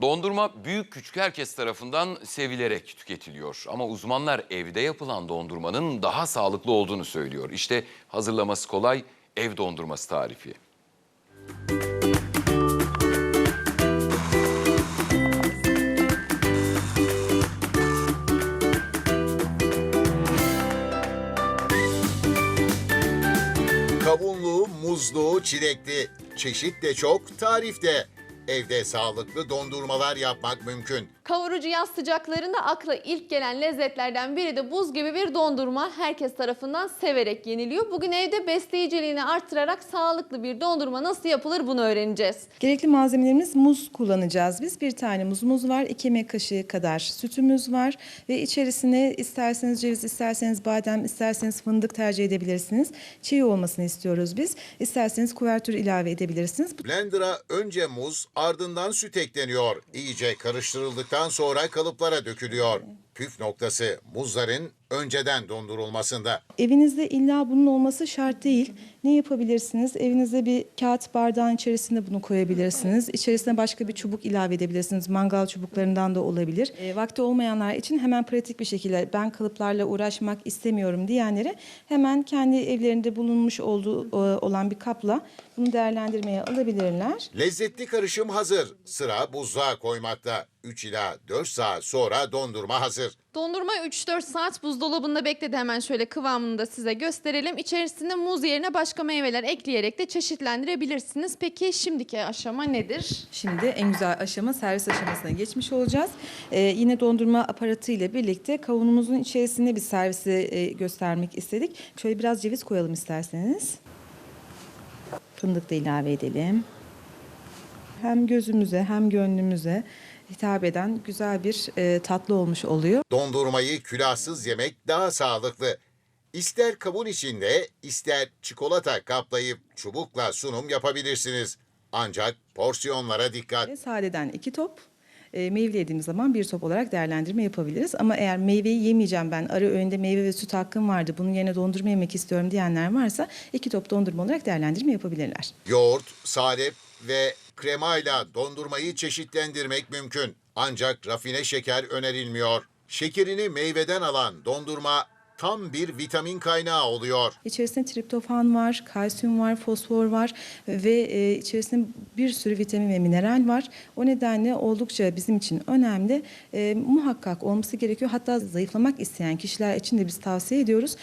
Dondurma büyük küçük herkes tarafından sevilerek tüketiliyor. Ama uzmanlar evde yapılan dondurmanın daha sağlıklı olduğunu söylüyor. İşte hazırlaması kolay ev dondurması tarifi. Kavunlu, muzlu, çilekli. Çeşit de çok, tarif de. Evde sağlıklı dondurmalar yapmak mümkün. Kavurucu yaz sıcaklarında akla ilk gelen lezzetlerden biri de buz gibi bir dondurma. Herkes tarafından severek yeniliyor. Bugün evde besleyiciliğini arttırarak sağlıklı bir dondurma nasıl yapılır bunu öğreneceğiz. Gerekli malzemelerimiz muz kullanacağız biz. Bir tane muzumuz var, iki yemek kaşığı kadar sütümüz var ve içerisine isterseniz ceviz, isterseniz badem, isterseniz fındık tercih edebilirsiniz. Çiğ olmasını istiyoruz biz. İsterseniz kuvertür ilave edebilirsiniz. Blender'a önce muz, ardından süt ekleniyor. İyice karıştırıldıktan sonra kalıplara dökülüyor. Püf noktası muzların önceden dondurulmasında. Evinizde illa bunun olması şart değil. Ne yapabilirsiniz? Evinizde bir kağıt bardağın içerisinde bunu koyabilirsiniz. İçerisine başka bir çubuk ilave edebilirsiniz. Mangal çubuklarından da olabilir. E, vakti olmayanlar için hemen pratik bir şekilde ben kalıplarla uğraşmak istemiyorum diyenlere hemen kendi evlerinde bulunmuş olduğu e, olan bir kapla bunu değerlendirmeye alabilirler. Lezzetli karışım hazır. Sıra buzluğa koymakta. 3 ila 4 saat sonra dondurma hazır. Dondurma 3-4 saat buzdolabında bekledi. Hemen şöyle kıvamını da size gösterelim. İçerisine muz yerine başka meyveler ekleyerek de çeşitlendirebilirsiniz. Peki şimdiki aşama nedir? Şimdi en güzel aşama servis aşamasına geçmiş olacağız. Ee, yine dondurma aparatı ile birlikte kavunumuzun içerisinde bir servisi e, göstermek istedik. Şöyle biraz ceviz koyalım isterseniz. Fındık da ilave edelim. Hem gözümüze hem gönlümüze hitap eden güzel bir e, tatlı olmuş oluyor. Dondurmayı külahsız yemek daha sağlıklı. İster kabın içinde, ister çikolata kaplayıp çubukla sunum yapabilirsiniz. Ancak porsiyonlara dikkat. Sadeden iki top, e, zaman bir top olarak değerlendirme yapabiliriz. Ama eğer meyveyi yemeyeceğim ben, ara öğünde meyve ve süt hakkım vardı, bunun yerine dondurma yemek istiyorum diyenler varsa iki top dondurma olarak değerlendirme yapabilirler. Yoğurt, salep ve kremayla dondurmayı çeşitlendirmek mümkün. Ancak rafine şeker önerilmiyor. Şekerini meyveden alan dondurma tam bir vitamin kaynağı oluyor. İçerisinde triptofan var, kalsiyum var, fosfor var ve e, içerisinde bir sürü vitamin ve mineral var. O nedenle oldukça bizim için önemli. E, muhakkak olması gerekiyor. Hatta zayıflamak isteyen kişiler için de biz tavsiye ediyoruz.